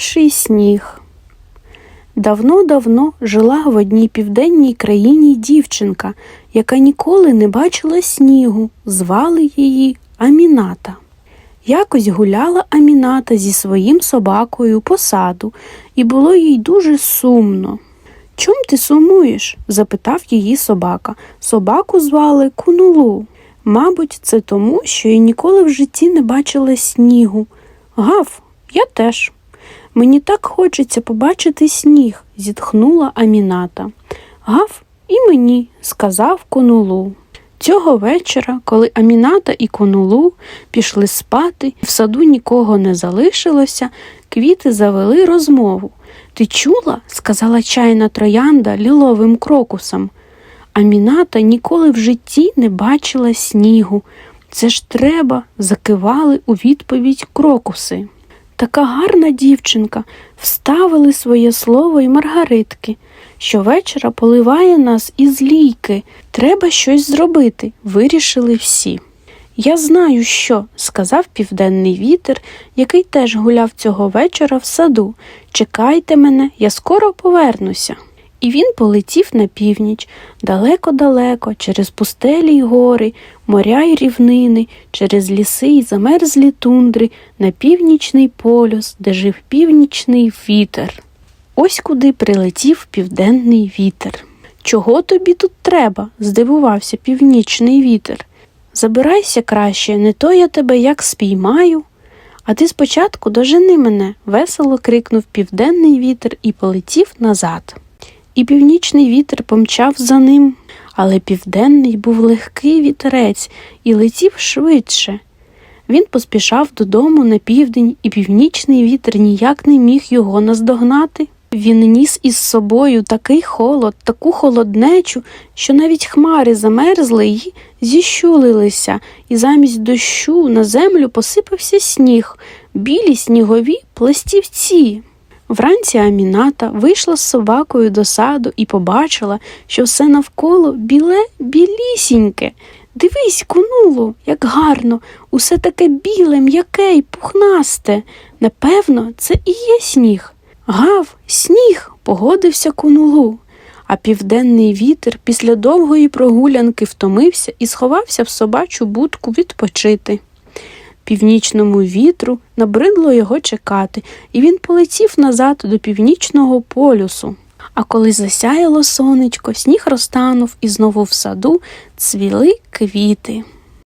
Перший сніг. Давно-давно жила в одній південній країні дівчинка, яка ніколи не бачила снігу. Звали її Аміната. Якось гуляла Аміната зі своїм собакою по саду, і було їй дуже сумно. Чом ти сумуєш? запитав її собака. Собаку звали Кунулу. Мабуть, це тому, що я ніколи в житті не бачила снігу. Гав, я теж. Мені так хочеться побачити сніг, зітхнула Аміната. Гав і мені, сказав Конулу. Цього вечора, коли Аміната і Конулу пішли спати, в саду нікого не залишилося, квіти завели розмову. Ти чула? сказала чайна троянда ліловим крокусом. Аміната ніколи в житті не бачила снігу. Це ж треба, закивали у відповідь крокуси. Така гарна дівчинка, вставили своє слово й маргаритки. Щовечора поливає нас із лійки. Треба щось зробити, вирішили всі. Я знаю, що, сказав південний вітер, який теж гуляв цього вечора в саду. Чекайте мене, я скоро повернуся. І він полетів на північ, далеко-далеко, через пустелі й гори, моря й рівнини, через ліси й замерзлі тундри, на північний полюс, де жив північний вітер. Ось куди прилетів південний вітер. Чого тобі тут треба? здивувався північний вітер. Забирайся краще, не то я тебе як спіймаю. А ти спочатку дожени мене, весело крикнув південний вітер і полетів назад. І північний вітер помчав за ним, але південний був легкий вітерець і летів швидше. Він поспішав додому на південь, і північний вітер ніяк не міг його наздогнати. Він ніс із собою такий холод, таку холоднечу, що навіть хмари замерзли й зіщулилися, і замість дощу на землю посипався сніг, білі снігові пластівці. Вранці Аміната вийшла з собакою до саду і побачила, що все навколо біле білісіньке. Дивись, кунуло, як гарно, усе таке біле, м'яке й пухнасте. Напевно, це і є сніг. Гав, сніг, погодився кунулу. А південний вітер після довгої прогулянки втомився і сховався в собачу будку відпочити. Північному вітру набридло його чекати, і він полетів назад до північного полюсу. А коли засяяло сонечко, сніг розтанув і знову в саду цвіли квіти.